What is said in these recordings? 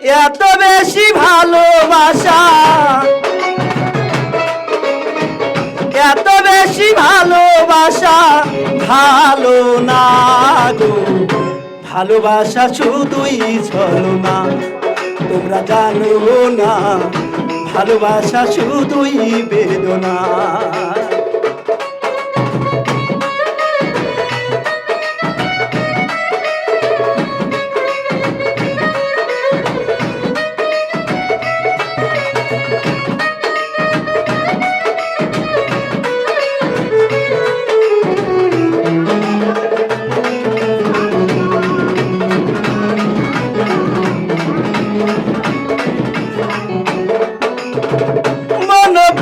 এত বেশি ভালোবাসা। এত বেশি ভালোবাসা ভালো না গো। ভালোবাসা শুধুই চলো না, তোমরা জানো না। ভালোবাসা শুধুই বেদনা।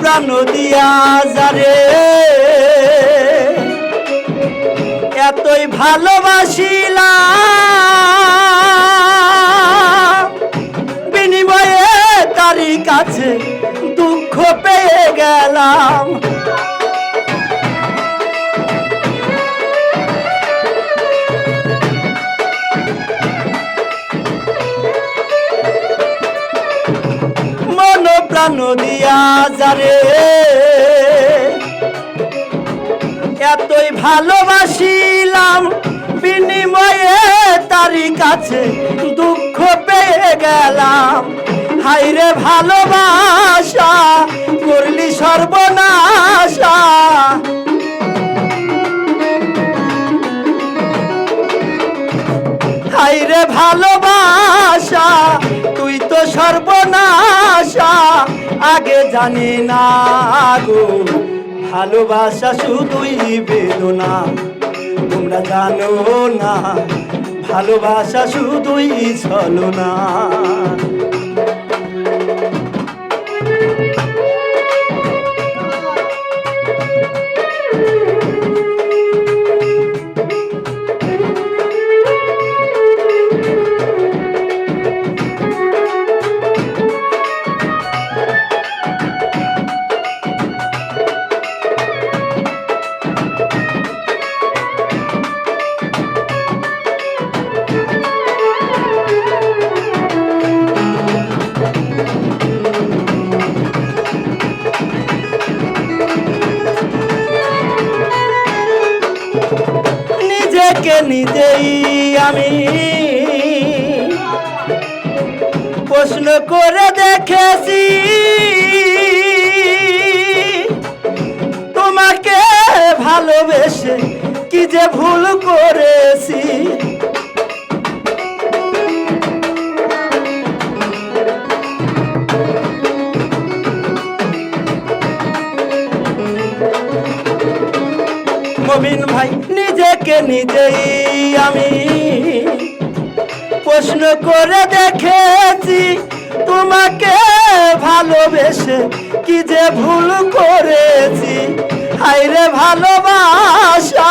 মন প্রাণ যারে এতই ভালোবাসিলাম। মন প্রাণ দিয়া যারে। এতই ভালোবাসিলাম, বিনিময়ে তারি কাছে দুঃখ পেয়ে গেলাম। হাইরে ভালোবাসা, করলি সর্বনাশা। হাইরে ভালোবাসা, তুই তো সর্বনাশা, আগে জানি না গো। ভালোবাসা শুধুই বেদনা, তোমরা জানো না, ভালোবাসা শুধুই চলো আমি প্রশ্ন করে দেখেছি, তোমাকে ভালোবেসে কি যে ভুল করেছি? মমিন ভাই, নিজেকে নিজেই আমি করে দেখেছি তোমাকে ভালোবেসে কি যে ভুল করেছি। হাইরে ভালোবাসা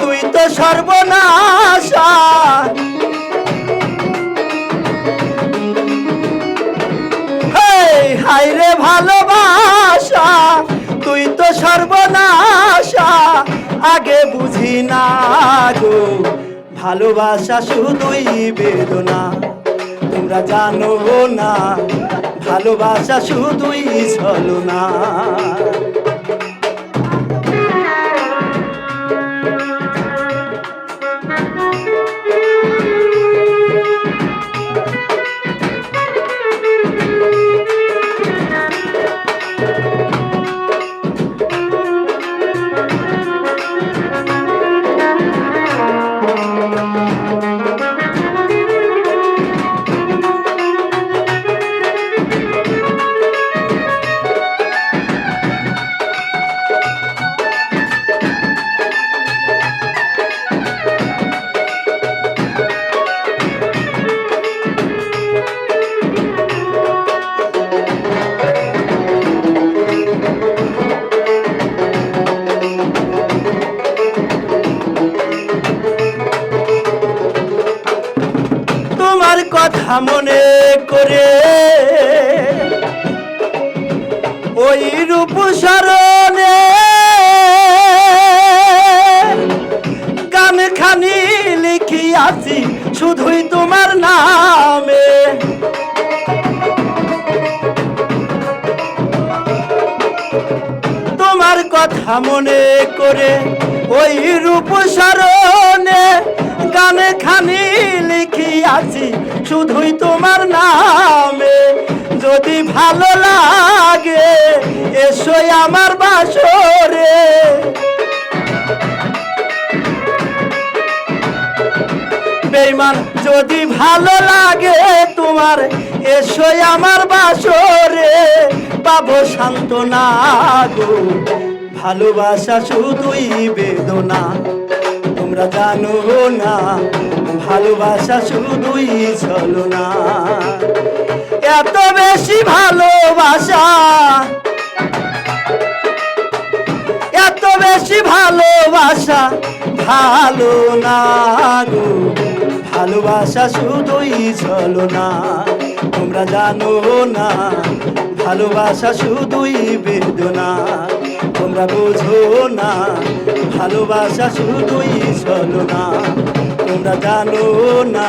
তুই তো সর্বনাশা। হেই, হাইরে ভালোবাসা তুই তো সর্বনাশা। আগে বুঝি না গো। ভালোবাসা শুধুই বেদনা। তোমরা জানো না ভালোবাসা শুধুই চলো কথা মনে করে। ওই রূপ সরণে গান খানি লিখিয়াছি শুধুই তোমার নামে। তোমার কথা মনে করে ওই রূপ সরণে গান খানি লিখিয়াছি শুধুই তোমার নামে। যদি ভালো লাগে, এসোই আমার বাসরে। বেইমান, যদি ভালো লাগে তোমার, এসোই আমার বাসরে। পাবো সান্ত্বনা গো, ভালোবাসা শুধুই বেদনা। জানো না, ভালোবাসা শুধুই চলো ছলনা এত বেশি ভালোবাসা, এত বেশি ভালোবাসা, ভালো না গো, ভালোবাসা শুধুই চলো না। তোমরা জানো না, ভালোবাসা শুধুই বেদনা। তোমরা বোঝো না ভালোবাসা শুধুই চলো না তোমরা জানো না।